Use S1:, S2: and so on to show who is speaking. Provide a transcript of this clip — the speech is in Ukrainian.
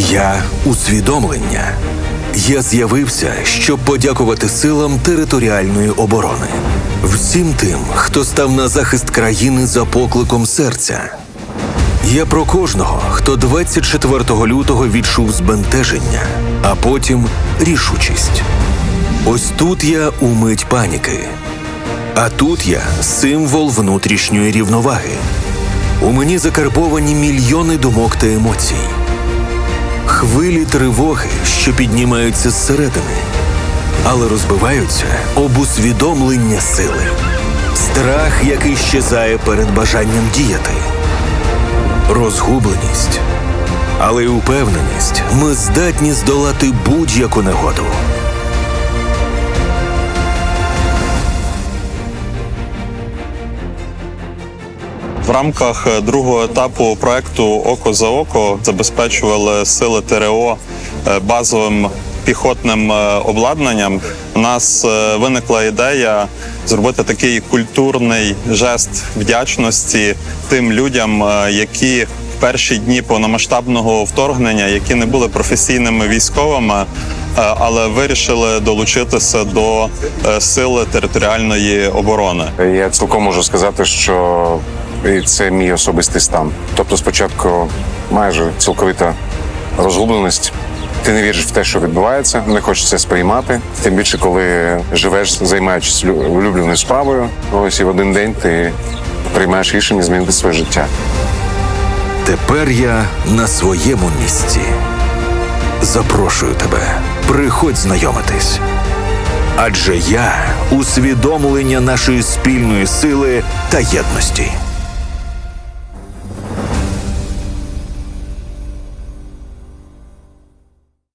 S1: Я усвідомлення. Я з'явився, щоб подякувати силам територіальної оборони, всім тим, хто став на захист країни за покликом серця. Я про кожного, хто 24 лютого відчув збентеження, а потім рішучість. Ось тут я у мить паніки. А тут я символ внутрішньої рівноваги. У мені закарбовані мільйони думок та емоцій. Хвилі тривоги, що піднімаються зсередини, але розбиваються об усвідомлення сили. Страх, який щезає перед бажанням діяти. Розгубленість, але й упевненість ми здатні здолати будь-яку негоду.
S2: В рамках е, другого етапу проекту Око за око забезпечували сили ТРО е, базовим піхотним е, обладнанням. У нас виникла ідея зробити такий культурний жест вдячності тим людям, які в перші дні повномасштабного вторгнення, які не були професійними військовими. Е, Але вирішили долучитися до е, сили територіальної оборони.
S3: Я цілком можу сказати, що це мій особистий стан. Тобто, спочатку майже цілковита розгубленість. Ти не віриш в те, що відбувається, не хочеш це сприймати. Тим більше, коли живеш, займаючись лю- улюбленою справою, ось і в один день ти приймаєш рішення змінити своє життя.
S1: Тепер я на своєму місці. Запрошую тебе, приходь знайомитись. Адже я усвідомлення нашої спільної сили та єдності.